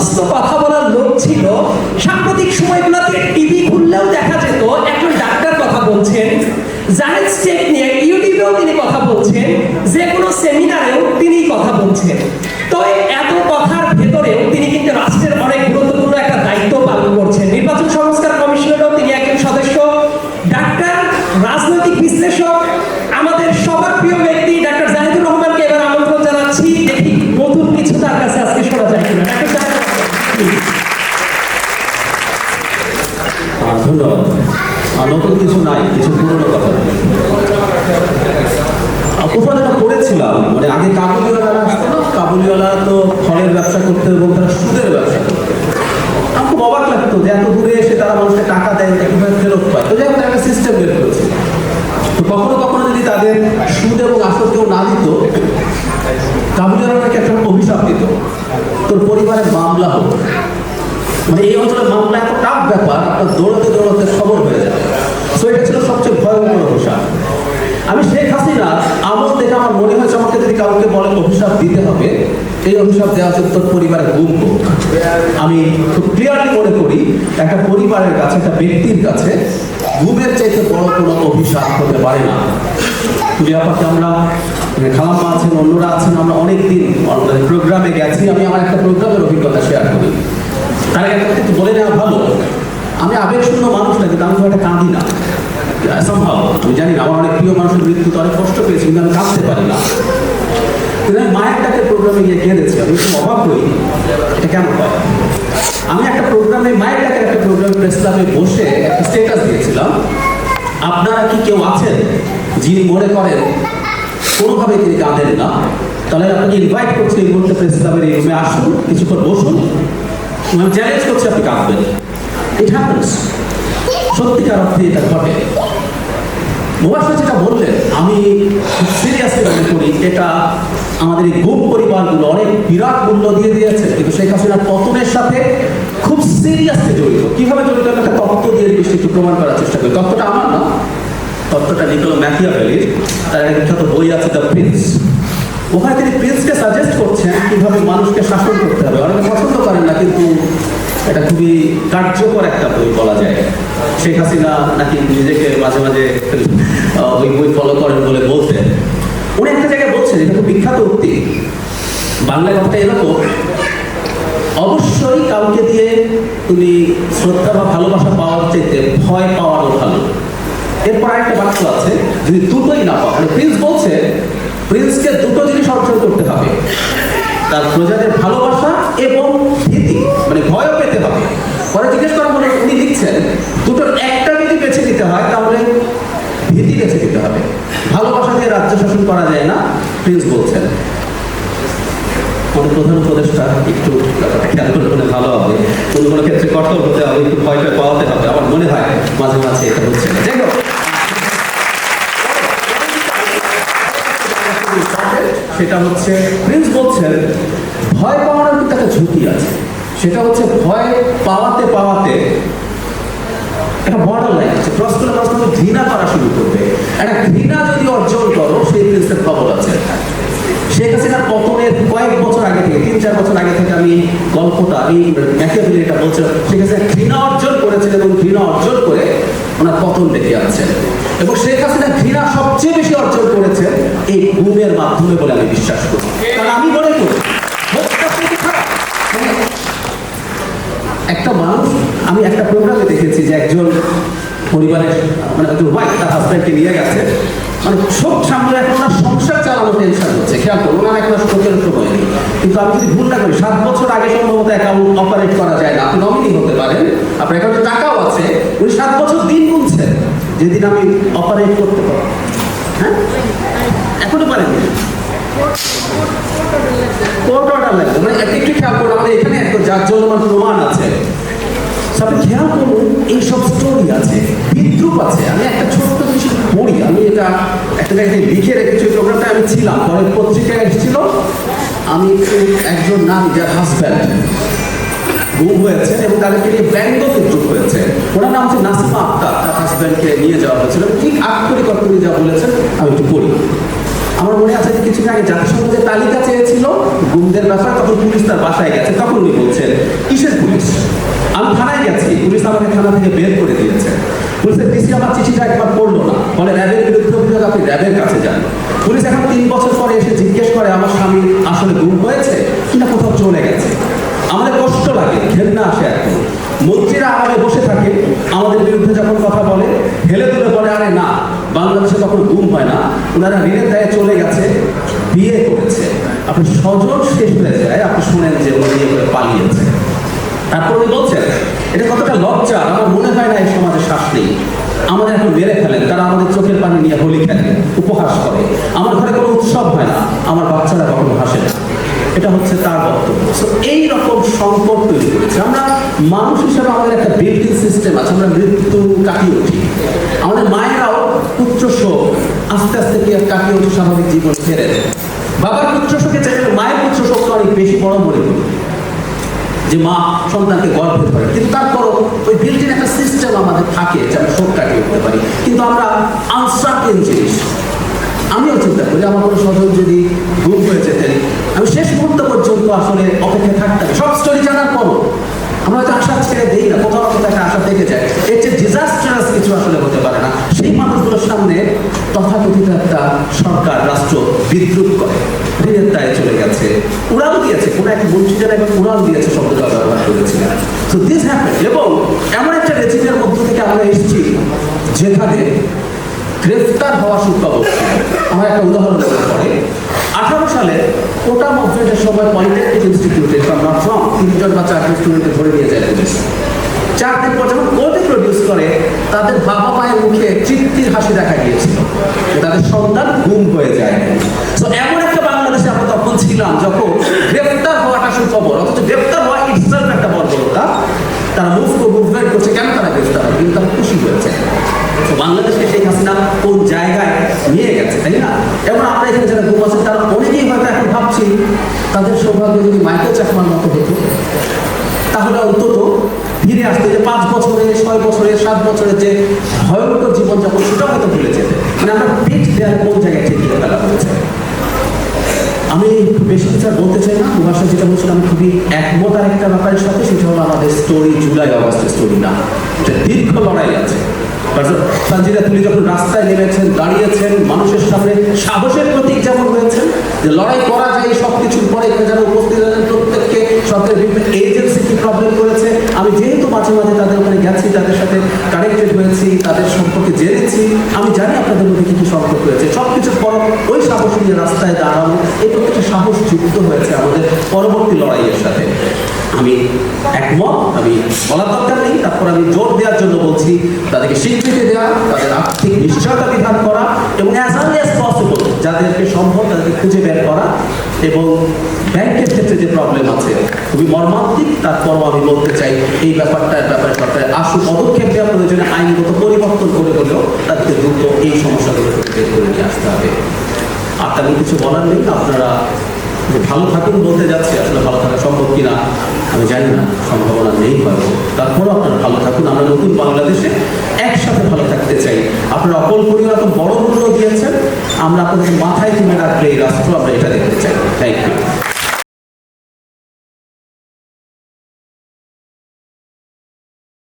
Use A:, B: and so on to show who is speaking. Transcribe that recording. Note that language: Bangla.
A: সমস্ত কথা বলার লোক ছিল। সাম্প্রতিক সময়গুলোতে টিভি খুললেও দেখা যেত, একজন ডাক্তার কথা বলছেন, জাহেদ স্টেপ নিয়ে ইউটিউবেও তিনি কথা বলছেন, যে কোনো সেমিনারেও তিনি কথা বলছেন। তো এত কথার ভেতরেও তিনি কিন্তু রাষ্ট্রের অনেক
B: আর নতুন কিছু নাই, কিছু পুরনো কথা। যেটা পড়েছিলাম মানে আগে কাবুলিওয়ালা কাবুলিওয়ালা তো ফলের ব্যবসা করতে এবং তারা সুদের ব্যবসা খুব অবাক লাগতো যে এত দূরে এসে তারা মানুষকে টাকা দেয় এটা ফেরত পায়। তো যাই একটা সিস্টেম বের করেছে। তো কখনো কখনো যদি তাদের সুদ এবং আসল কেউ না দিত কাবুলিওয়ালাকে একটা অভিশাপ দিত, তোর পরিবারের মামলা হতো মানে এই অঞ্চলের মামলা টাফ ব্যাপার দৌড়াতে দৌড়াতে খবর হয়ে সো এটা ছিল সবচেয়ে ভয়ঙ্কর অভিশাপ। আমি শেখ হাসিনা আমল দেখে আমার মনে হয়েছে আমাকে যদি কাউকে বলে অভিশাপ দিতে হবে, এই অভিশাপ দেওয়া হচ্ছে তোর পরিবারের গুম আমি খুব ক্লিয়ারলি মনে করি, একটা পরিবারের কাছে, একটা ব্যক্তির কাছে ঘুমের চাইতে বড় কোনো অভিশাপ হতে পারে না। ব্যাপারটা আমরা খালাম্মা আছেন, অন্যরা আছেন, আমরা অনেক দিন প্রোগ্রামে গেছি। আমি আমার একটা প্রোগ্রামের অভিজ্ঞতা শেয়ার করি। তার আগে একটা বলে নেওয়া ভালো। আমি আবেগ শূন্য মানুষ না কিন্তু আমি একটা কাঁদি না। সম্ভব, আমি জানি না, আমার অনেক প্রিয় মানুষের মৃত্যুতে অনেক কষ্ট পেয়েছি, কিন্তু আমি কাঁদতে পারি না। আমি মায়ের ডাকের প্রোগ্রামে গিয়ে কেঁদেছি আমি খুব অবাক হই, এটা কেন হয়? আমি একটা প্রোগ্রামে মায়ের ডাকের একটা প্রোগ্রামে প্রেস বসে একটা স্টেটাস দিয়েছিলাম, আপনারা কি কেউ আছেন যিনি মনে করেন কোনোভাবে তিনি কাঁদেন না? তাহলে আপনাকে ইনভাইট করছি এই মুহূর্তে প্রেস এই রুমে আসুন, কিছুক্ষণ বসুন চ্যালেঞ্জ করছি আপনি কাঁদবেন। ইট হ্যাপেন্স সত্যিকার অর্থে এটা ঘটে। মুবাসা যেটা বললেন, আমি সিরিয়াসলি মনে করি, এটা আমাদের এই গুম পরিবারগুলো অনেক বিরাট মূল্য দিয়ে দিয়েছে, কিন্তু শেখ হাসিনার পতনের সাথে খুব সিরিয়াসলি জড়িত। কীভাবে জড়িত? একটা তত্ত্ব দিয়ে বিষয়টি একটু প্রমাণ করার চেষ্টা করি। তত্ত্বটা আমার না। তত্ত্বটা নিকোলো ম্যাকিয়াভেলির, তার একটা বিখ্যাত বই আছে, দ্য প্রিন্স। ওখানে তিনি প্রিন্সকে সাজেস্ট করছেন কীভাবে মানুষকে শাসন করতে হবে। অনেকে পছন্দ করেন না, কিন্তু এটা খুবই কার্যকর একটা বই বলা যায়। শেখ হাসিনা নাকি নিজেকে মাঝে মাঝে ওই বই ফলো করেন বলে বলতেন। উনি একটা জায়গায় বলছেন, এটা খুব বিখ্যাত উক্তি। বাংলা কথাটা এরকম, অবশ্যই কাউকে দিয়ে তুমি শ্রদ্ধা বা ভালোবাসা পাওয়ার চাইতে ভয় পাওয়ারও ভালো। এরপর আরেকটা বাক্য আছে, যদি দুটোই না পাও মানে প্রিন্স বলছে প্রিন্সকে দুটো জিনিস অর্জন করতে হবে। তার প্রজাদের ভালোবাসা এবং ভীতি মানে ভয়ও পেতে হবে। পরে জিজ্ঞেস করা মনে উনি লিখছেন, দুটোর একটা যদি বেছে নিতে হয়, তাহলে ভীতি বেছে নিতে হবে। ভালোবাসা দিয়ে রাজ্য শাসন করা যায় না প্রিন্স বলছেন। প্রধান উপদেষ্টা, একটু খেয়াল করে ভালো হবে। কোনো কোনো ক্ষেত্রে কঠোর হতে হবে, একটু ভয় পাওয়াতে হবে, আমার মনে হয় মাঝে মাঝে এটা হচ্ছে যাই হোক সেটা হচ্ছে প্রিন্স বলছেন, ভয় পাওয়ার কিন্তু একটা ঝুঁকি আছে। সেটা হচ্ছে ভয় পাওয়াতে পাওয়াতে একটা বর্ডার লাইন আছে। ক্রস করে ঘৃণা করা শুরু করবে। একটা ঘৃণা যদি অর্জন করো, সেই প্রিন্সের খবর আছে। শেখ হাসিনার পতনের কয়েক বছর আগে থেকে, তিন, চার বছর আগে থেকে আমি গল্পটা ম্যাকিয়াভেলি এটা বলছিলাম, শেখ হাসিনা ঘৃণা অর্জন করেছেন এবং ঘৃণা অর্জন করে ওনার পতন ডেকে আনছেন। এবং শেখ হাসিনা ঘৃণা সবচেয়ে বেশি অর্জন করেছেন এই ঘুমের মাধ্যমে বলে আমি বিশ্বাস করি। কারণ আমি মনে করি একটা মানুষ, আমি একটা প্রোগ্রামে দেখেছি যে একজন পরিবারের মানে একজন ওয়াইফ তার হাজব্যান্ডকে নিয়ে গেছে। মানে সব সামনে এখন ওনার সংসার চালানো টেনশন হচ্ছে। খেয়াল করুন ওনার এখন শোকের সময় কিন্তু আমি যদি ভুল না করি, সাত বছর আগে সম্ভবত অ্যাকাউন্ট অপারেট করা যায় না। আপনি নমিনি হতে পারেন, আপনার অ্যাকাউন্টে টাকাও আছে, উনি সাত বছর দিন গুনছেন। যেদিন আমি অপারেট করতে পারব। হ্যাঁ? এখনও অর্ডার লাগবে। মানে একটু খেয়াল করুন আমাদের এখানে একটা জাকজমমান প্রমাণ আছে। খেয়াল করুন এইসব স্টোরি আছে, বিদ্রুপ আছে। আমি একটা ছোট্ট জিনিস পড়ি। আমি এটা একটা জায়গায় লিখে রেখেছি, ওই প্রোগ্রামটা আমি ছিলাম। পরে পত্রিকায় এসেছিল। আমি একজন নারী যার হাজব্যান্ড গুম হয়েছে এবং তাদেরকে নিয়ে ব্যঙ্গ বিদ্রুপ হয়েছে। ওনার নাম হচ্ছে তার হাজব্যান্ডকে নিয়ে যাওয়া হয়েছিল। ঠিক আক্ষরিক অর্থে যা বলেছেন? আমি একটু পড়ি। আমার মনে আছে যে কিছুদিন আগে জাতিসংঘ যে তালিকা চেয়েছিল গুমদের ব্যাপারে, তখন পুলিশ তার বাসায় গেছে। তখন উনি বলছেন, কিসের পুলিশ? আমি থানায় গেছি। পুলিশ আমাকে থানা থেকে বের করে দিয়েছে। পুলিশের ডিসি আমার চিঠিটা একবার পড়ল না ফলে র্যাবের বিরুদ্ধে অভিযোগ আপনি র্যাবের কাছে যান পুলিশ এখন তিন বছর পরে এসে জিজ্ঞেস করে আমার স্বামী আসলে গুম হয়েছে কিনা কোথাও চলে গেছে আমাদের কষ্ট লাগে ঘেন্না আসে এখন মন্ত্রীরা আরামে বসে থাকে আমাদের বিরুদ্ধে যখন কথা বলে হেলে তুলে বলে আরে না বাংলাদেশে তখন গুম হয় না। ওনারা ঋণের দায়ে চলে গেছে বিয়ে করেছে। আপনি স্বজন শেষ হয়ে যায় আপনি শুনেন যে উনি বিয়ে করে পালিয়েছে। তারপর উনি বলছেন এটা কতটা লজ্জা আমার মনে হয় না এই সমাজে নেই। আমাদের এখন মেরে ফেলেন তারা আমাদের চোখের পানি নিয়ে হোলি খেলে উপহাস করে। আমার ঘরে কোনো উৎসব হয় না আমার বাচ্চারা কখনো হাসে না। এটা হচ্ছে তার So, এই রকম সংকট তৈরি করেছে। আমরা মানুষ হিসেবে আমাদের একটা বিল্ডিং সিস্টেম আছে, আমরা মৃত্যু কাটিয়ে উঠি। আমাদের মায়েরাও পুত্র শোক, আস্তে আস্তে কি কাটিয়ে উঠে স্বাভাবিক জীবন। বাবার পুত্র শোকে চাইলে মায়ের পুত্র শোকটা অনেক বেশি বড় মনে করি। যে মা সন্তানকে গর্ভে ধরে। কিন্তু তারপরও ওই বিল্ডিং একটা সিস্টেম আমাদের থাকে যে আমরা শোক কাটিয়ে উঠতে পারি। কিন্তু আমরা আনসার্টেন জিনিস। আমিও চিন্তা করি, আমার কোনো স্বজন যদি গুম হয়ে যেতেন আমি শেষ মুহূর্ত পর্যন্ত আসলে অপেক্ষা থাকতাম। সব স্টোরি জানার পরও আমরা হয়তো আশা ছেড়ে দিই না, কোথাও কোথাও একটা আশা থেকে যায়। এর চেয়ে ডিজাস্টারাস কিছু আসলে হতে পারে না। সেই মানুষগুলোর সামনে তথাকথিত একটা সরকার, রাষ্ট্র বিদ্রুপ করে। ঋণের দায়ে চলে গেছে, উড়াল দিয়েছে, কোনো এক মন্ত্রী যেন একবার উড়াল দিয়েছে শব্দটা ব্যবহার করেছিলেন। তো দিস হ্যাপেন এবং এমন একটা রেজিমের মধ্য থেকে আমরা এসেছি, যেখানে গ্রেফতার হওয়া সুখবর। আমার একটা উদাহরণ মনে আঠারো সালে কোটা মুভমেন্টের সময় পলিটেকনিক ইনস্টিটিউটে রং তিনজন বা চারজন স্টুডেন্টকে ধরে নিয়ে যায় পুলিশ। চার দিন পর যখন কোর্টে প্রডিউস করে, তাদের বাবা মায়ের মুখে তৃপ্তির হাসি দেখা গিয়েছিল। তাদের সন্তান গুম হয়ে যায়। তো এমন একটা বাংলাদেশে আমরা তখন ছিলাম যখন গ্রেফতার হওয়াটা সুখবর, অথচ গ্রেফতার হওয়া ইটসেলফ একটা বর্বরতা। তারা মুভ মুভমেন্ট করছে, কেন তারা গ্রেফতার হয়? কিন্তু তারা খুশি হয়েছে। বাংলাদেশকে শেখ হাসিনা কোন জায়গায় নিয়ে গেছে তাই না এবং আমরা এখানে যারা ঘুম আছেন তারা অনেকেই হয়তো এখন ভাবছি তাদের সৌভাগ্য যদি মাইকেল চাকমার মতো হতো, তাহলে অন্তত ফিরে আসতে যে পাঁচ বছরে, ছয় বছরে, সাত বছরের যে ভয়ঙ্কর জীবনযাপন সেটাও হয়তো ভুলে যেতে। মানে আমরা পেট দেওয়ার কোন জায়গায় ঠিক করে ফেলা হয়েছে? আমি বেশি কিছু বলতে চাই না। ভাষা যেটা বলছিলাম খুবই একমত আর একটা ব্যাপারের সাথে, সেটা হলো আমাদের স্টোরি জুলাই অগস্টের স্টোরি না। এটা দীর্ঘ লড়াই আছে। যখন রাস্তায় নেমেছেন, দাঁড়িয়েছেন, মানুষের সামনে সাহসের প্রতীক যেমন হয়েছেন যে লড়াই করা যায় সব কিছুর পরে এখানে যারা উপস্থিত আছেন, প্রত্যেককে সরকারের বিভিন্ন এজেন্সি কি প্রবলেম করেছে। আমি যেহেতু মাঝে মাঝে তাদের ওখানে গেছি, তাদের সাথে কানেক্টেড হয়েছি, তাদের সম্পর্কে জেনেছি, আমি জানি আপনাদের মধ্যে কি কি সম্পর্ক হয়েছে সব কিছুর পর ওই সাহস নিয়ে রাস্তায় দাঁড়ানো, এই প্রত্যেকটা সাহস যুক্ত হয়েছে আমাদের পরবর্তী লড়াইয়ের সাথে। আমি একমত, আমি বলার দরকার নেই। তারপর আমি জোর দেওয়ার জন্য বলছি, তাদেরকে স্বীকৃতি দেওয়া, তাদের আর্থিক নিশ্চয়তা বিধান করা এবং অ্যাজ আর্লি অ্যাজ পসিবল যাদেরকে সম্ভব তাদেরকে খুঁজে বের করা এবং ব্যাংকের ক্ষেত্রে যে প্রবলেম আছে, খুবই মর্মান্তিক। তারপরও আমি বলতে চাই, এই ব্যাপারটার ব্যাপারে সরকারের আশু পদক্ষেপ দেওয়া প্রয়োজনে আইনগত পরিবর্তন করে হলেও তাদেরকে দ্রুত এই সমস্যাগুলো বের করে নিয়ে আসতে হবে। আর তেমন কিছু বলার নেই? আপনারা ভালো থাকুন বলতে যাচ্ছি। আসলে ভালো থাকা সম্ভব কিনা? আমি জানি না, সম্ভাবনা নেই পারব তারপরও আপনারা ভালো থাকুন। আমরা নতুন বাংলাদেশে একসাথে ভালো থাকতে চাই। আপনারা অকল্পনীয় এত বড় মূল্য দিয়েছেন। আমরা আপনাদের মাথায় তুলে রাখলে এই রাষ্ট্র আমরা এটা দেখতে চাই। Thank you